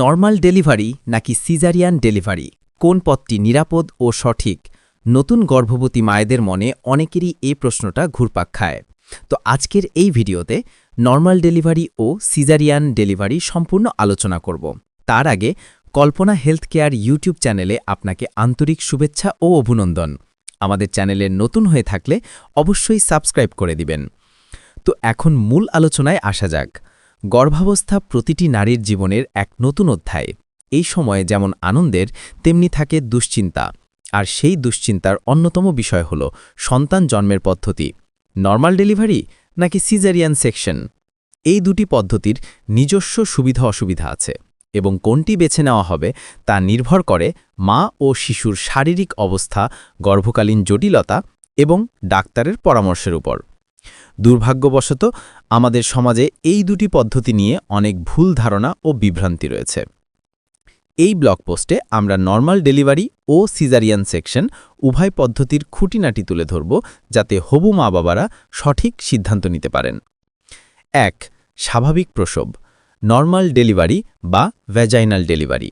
Normal delivery নাকি caesarean delivery? কোন পথটি নিরাপদ ও সঠিক? নতুন গর্ভবতী মায়েদের মনে অনেকেরই এই প্রশ্নটা ঘুরপাক খায়। তো আজকের এই ভিডিওতে নর্মাল ডেলিভারি ও সিজারিয়ান ডেলিভারি সম্পূর্ণ আলোচনা করব। তার আগে কল্পনা হেলথ কেয়ার ইউটিউব চ্যানেলে আপনাকে আন্তরিক শুভেচ্ছা ও অভিনন্দন। আমাদের চ্যানেলের নতুন হয়ে থাকলে অবশ্যই সাবস্ক্রাইব করে দিবেন। তো এখন মূল আলোচনায় আসা যাক। গর্ভাবস্থা প্রতিটি নারীর জীবনের এক নতুন অধ্যায়। এই সময়ে যেমন আনন্দের, তেমনি থাকে দুশ্চিন্তা। আর সেই দুশ্চিন্তার অন্যতম বিষয় হল সন্তান জন্মের পদ্ধতি। নর্মাল ডেলিভারি নাকি সিজারিয়ান সেকশন? এই দুটি পদ্ধতির নিজস্ব সুবিধা অসুবিধা আছে এবং কোনটি বেছে নেওয়া হবে তা নির্ভর করে মা ও শিশুর শারীরিক অবস্থা, গর্ভকালীন জটিলতা এবং ডাক্তারের পরামর্শের উপর। দুর্ভাগ্যবশত, আমাদের সমাজে এই দুটি পদ্ধতি নিয়ে অনেক ভুল ধারণা ও বিভ্রান্তি রয়েছে। এই ব্লগ পোস্টে আমরা নর্মাল ডেলিভারি ও সিজারিয়ান সেকশন উভয় পদ্ধতির খুঁটিনাটি তুলে ধরব, যাতে হবু মা বাবারা সঠিক সিদ্ধান্ত নিতে পারেন। এক, স্বাভাবিক প্রসব নর্মাল ডেলিভারি বা ভ্যাজাইনাল ডেলিভারি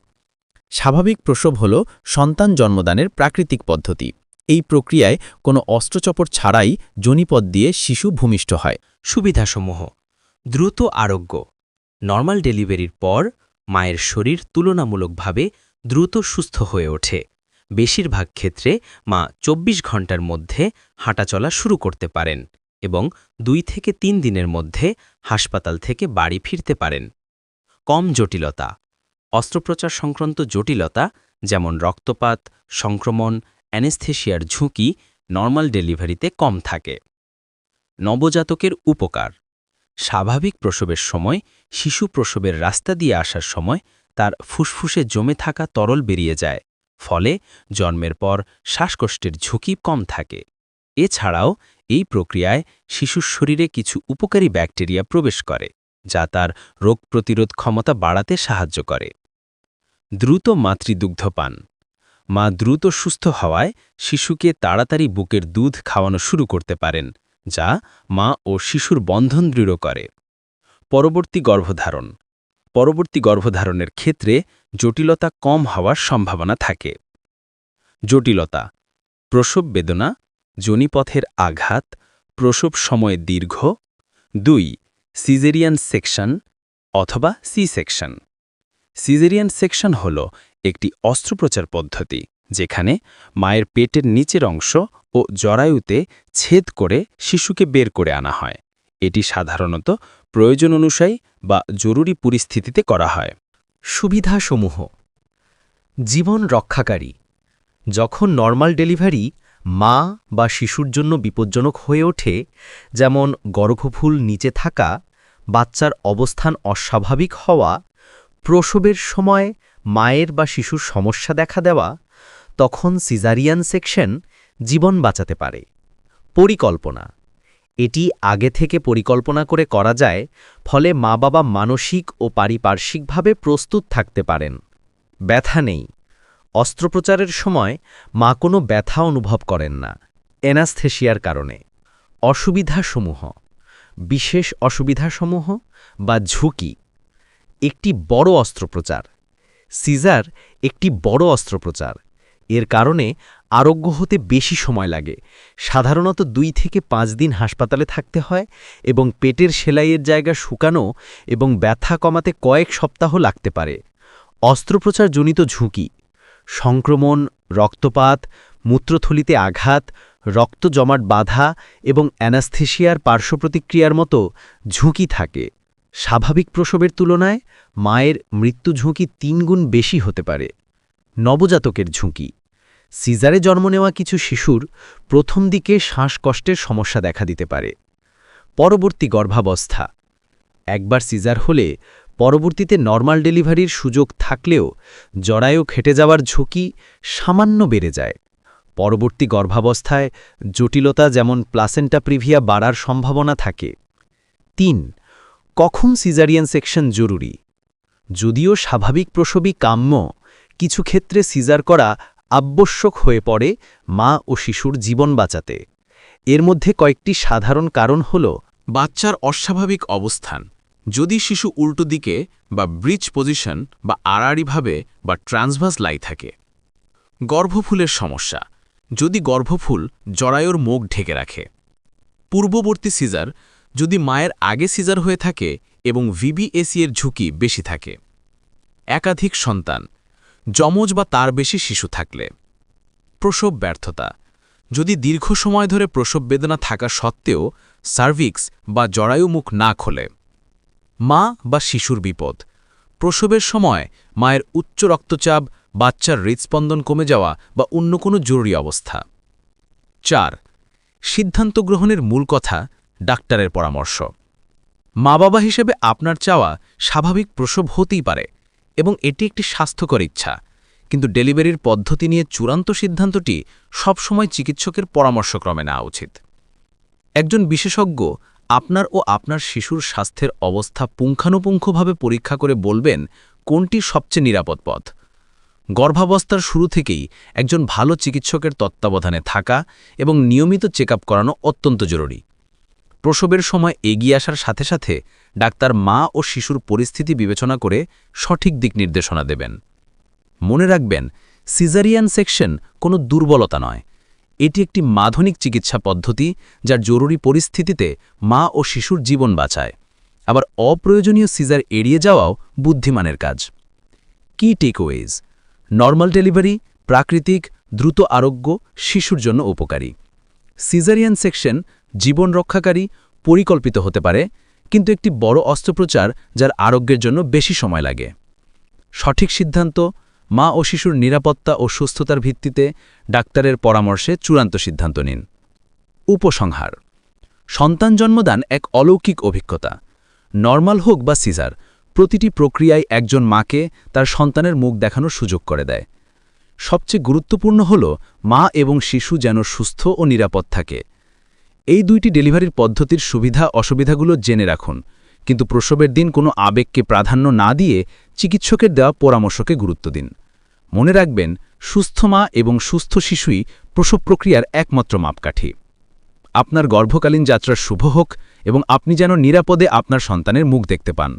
স্বাভাবিক প্রসব হল সন্তান জন্মদানের প্রাকৃতিক পদ্ধতি। এই প্রক্রিয়ায় কোনো অস্ত্রচপর ছাড়াই জনিপদ দিয়ে শিশু ভূমিষ্ঠ হয়। সুবিধাসমূহ। দ্রুত আরোগ্য। নর্মাল ডেলিভারির পর মায়ের শরীর তুলনামূলকভাবে দ্রুত সুস্থ হয়ে ওঠে। বেশিরভাগ ক্ষেত্রে মা ২৪ ঘণ্টার মধ্যে হাঁটাচলা শুরু করতে পারেন এবং দুই থেকে তিন দিনের মধ্যে হাসপাতাল থেকে বাড়ি ফিরতে পারেন। কম জটিলতা। অস্ত্রোপচার সংক্রান্ত জটিলতা, যেমন রক্তপাত, সংক্রমণ অ্যানেস্থেশিয়ার ঝুঁকি নর্মাল ডেলিভারিতে কম থাকে। নবজাতকের উপকার। স্বাভাবিক প্রসবের সময়, শিশু প্রসবের রাস্তা দিয়ে আসার সময় তার ফুসফুসে জমে থাকা তরল বেরিয়ে যায়, ফলে জন্মের পর শ্বাসকষ্টের ঝুঁকি কম থাকে। এছাড়াও এই প্রক্রিয়ায় শিশুর শরীরে কিছু উপকারী ব্যাকটেরিয়া প্রবেশ করে, যা তার রোগ প্রতিরোধ ক্ষমতা বাড়াতে সাহায্য করে। দ্রুত মাতৃদুগ্ধ পান মা দ্রুত সুস্থ হওয়ায় শিশুকে তাড়াতাড়ি বুকের দুধ খাওয়ানো শুরু করতে পারেন, যা মা ও শিশুর বন্ধন দৃঢ় করে। পরবর্তী গর্ভধারণ। পরবর্তী গর্ভধারণের ক্ষেত্রে জটিলতা কম হওয়ার সম্ভাবনা থাকে। জটিলতা। প্রসব বেদনা, জনিপথের আঘাত, প্রসব সময় দীর্ঘ। দুই, সিজেরিয়ান সেকশন অথবা সি সেকশন সিজেরিয়ান সেকশন হল একটি অস্ত্রোপচার পদ্ধতি, যেখানে মায়ের পেটের নিচের অংশ ও জরায়ুতে ছেদ করে শিশুকে বের করে আনা হয়। এটি সাধারণত প্রয়োজন অনুযায়ী বা জরুরি পরিস্থিতিতে করা হয়। সুবিধাসমূহ। জীবন রক্ষাকারী। যখন নর্মাল ডেলিভারি মা বা শিশুর জন্য বিপজ্জনক হয়ে ওঠে, যেমন গর্ভফুল নিচে থাকা, বাচ্চার অবস্থান অস্বাভাবিক হওয়া প্রসবের সময় মায়ের বা শিশুর সমস্যা দেখা দেওয়া, তখন সিজারিয়ান সেকশন জীবন বাঁচাতে পারে। পরিকল্পনা। এটি আগে থেকে পরিকল্পনা করে করা যায়, ফলে মা বাবা মানসিক ও পারিপার্শ্বিকভাবে প্রস্তুত থাকতে পারেন। ব্যথা নেই। অস্ত্রোপচারের সময় মা কোনো ব্যথা অনুভব করেন না এনাস্থেশিয়ার কারণে। অসুবিধাসমূহ। বিশেষ অসুবিধাসমূহ বা ঝুঁকি। একটি বড় অস্ত্রোপচার। সিজার একটি বড় অস্ত্রোপচার। এর কারণে আরোগ্য হতে বেশি সময় লাগে। সাধারণত দুই থেকে পাঁচ দিন হাসপাতালে থাকতে হয় এবং পেটের সেলাইয়ের জায়গা শুকানো এবং ব্যথা কমাতে কয়েক সপ্তাহ লাগতে পারে। অস্ত্রোপচারজনিত ঝুঁকি। সংক্রমণ, রক্তপাত, মূত্রথলিতে আঘাত, রক্ত জমাট বাধা এবং অ্যানাস্থেশিয়ার পার্শ্বপ্রতিক্রিয়ার মতো ঝুঁকি থাকে। স্বাভাবিক প্রসবের তুলনায় মায়ের মৃত্যু ঝুঁকি তিনগুণ বেশি হতে পারে। নবজাতকের ঝুঁকি। সিজারে জন্ম নেওয়া কিছু শিশুর প্রথম দিকে শ্বাসকষ্টের সমস্যা দেখা দিতে পারে। পরবর্তী গর্ভাবস্থা। একবার সিজার হলে পরবর্তীতে নর্মাল ডেলিভারির সুযোগ থাকলেও জরায়ু খেটে যাওয়ার ঝুঁকি সামান্য বেড়ে যায়। পরবর্তী গর্ভাবস্থায় জটিলতা যেমন প্লাসেন্টা প্রিভিয়া বাড়ার সম্ভাবনা থাকে। তিন কখন সিজারিয়ান সেকশন জরুরি? যদিও স্বাভাবিক প্রসবই কাম্য, কিছু ক্ষেত্রে সিজার করা আবশ্যক হয়ে পড়ে মা ও শিশুর জীবন বাঁচাতে। এর মধ্যে কয়েকটি সাধারণ কারণ হল বাচ্চার অস্বাভাবিক অবস্থান। যদি শিশু উল্টো দিকে বা ব্রিজ পজিশন বা আড়াআড়িভাবে বা ট্রান্সভার্স লাই থাকে। গর্ভফুলের সমস্যা, যদি গর্ভফুল জরায়ুর মুখ ঢেকে রাখে। পূর্ববর্তী সিজার যদি মায়ের আগে সিজার হয়ে থাকে এবং ভিবিএসি এর ঝুঁকি বেশি থাকে। একাধিক সন্তান, যমজ বা তার বেশি শিশু থাকলে। প্রসব ব্যর্থতা, যদি দীর্ঘ সময় ধরে প্রসব বেদনা থাকা সত্ত্বেও সার্ভিক্স বা জরায়ু মুখ না খোলে। মা বা শিশুর বিপদ, প্রসবের সময় মায়ের উচ্চ রক্তচাপ, বাচ্চার হৃদস্পন্দন কমে যাওয়া বা অন্য কোনো জরুরি অবস্থা। চার, সিদ্ধান্ত গ্রহণের মূল কথা ডাক্তারের পরামর্শ। মা বাবা হিসেবে আপনার চাওয়া স্বাভাবিক প্রসব হতেই পারে এবং এটি একটি স্বাস্থ্যকর ইচ্ছা। কিন্তু ডেলিভারির পদ্ধতি নিয়ে চূড়ান্ত সিদ্ধান্তটি সবসময় চিকিৎসকের পরামর্শক্রমে নেওয়া উচিত। একজন বিশেষজ্ঞ আপনার ও আপনার শিশুর স্বাস্থ্যের অবস্থা পুঙ্খানুপুঙ্খভাবে পরীক্ষা করে বলবেন কোনটি সবচেয়ে নিরাপদ পথ। গর্ভাবস্থার শুরু থেকেই একজন ভালো চিকিৎসকের তত্ত্বাবধানে থাকা এবং নিয়মিত চেক করানো অত্যন্ত জরুরি। প্রসবের সময় এগিয়ে আসার সাথে সাথে ডাক্তার মা ও শিশুর পরিস্থিতি বিবেচনা করে সঠিক দিক নির্দেশনা দেবেন। মনে রাখবেন, সিজারিয়ান সেকশন কোনো দুর্বলতা নয়। এটি একটি মাধনিক চিকিৎসা পদ্ধতি যার জরুরি পরিস্থিতিতে মা ও শিশুর জীবন বাঁচায়। আবার অপ্রয়োজনীয় সিজার এড়িয়ে যাওয়াও বুদ্ধিমানের কাজ। কি টেকওয়েজ নর্মাল ডেলিভারি, প্রাকৃতিক, দ্রুত আরোগ্য, শিশুর জন্য উপকারী। সিজারিয়ান সেকশন জীবন রক্ষাকারী পরিকল্পিত হতে পারে, কিন্তু একটি বড় অস্ত্রোপচার যার আরোগ্যের জন্য বেশি সময় লাগে। সঠিক সিদ্ধান্ত, মা ও শিশুর নিরাপত্তা ও সুস্থতার ভিত্তিতে ডাক্তারের পরামর্শে চূড়ান্ত সিদ্ধান্ত নিন। উপসংহার, সন্তান জন্মদান এক অলৌকিক অভিজ্ঞতা। নর্মাল হোক বা সিজার, প্রতিটি প্রক্রিয়ায় একজন মাকে তার সন্তানের মুখ দেখানোর সুযোগ করে দেয়। সবচেয়ে গুরুত্বপূর্ণ হল মা এবং শিশু যেন সুস্থ ও নিরাপদ থাকে। এই দুইটি ডেলিভারির পদ্ধতির সুবিধা অসুবিধাগুলো জেনে রাখুন, কিন্তু প্রসবের দিন কোনো আবেগকে প্রাধান্য না দিয়ে চিকিৎসকের দেওয়া পরামর্শকে গুরুত্ব দিন। মনে রাখবেন, সুস্থ মা এবং সুস্থ শিশুই প্রসব প্রক্রিয়ার একমাত্র মাপকাঠি। আপনার গর্ভকালীন যাত্রার শুভ হোক এবং আপনি যেন নিরাপদে আপনার সন্তানের মুখ দেখতে পান।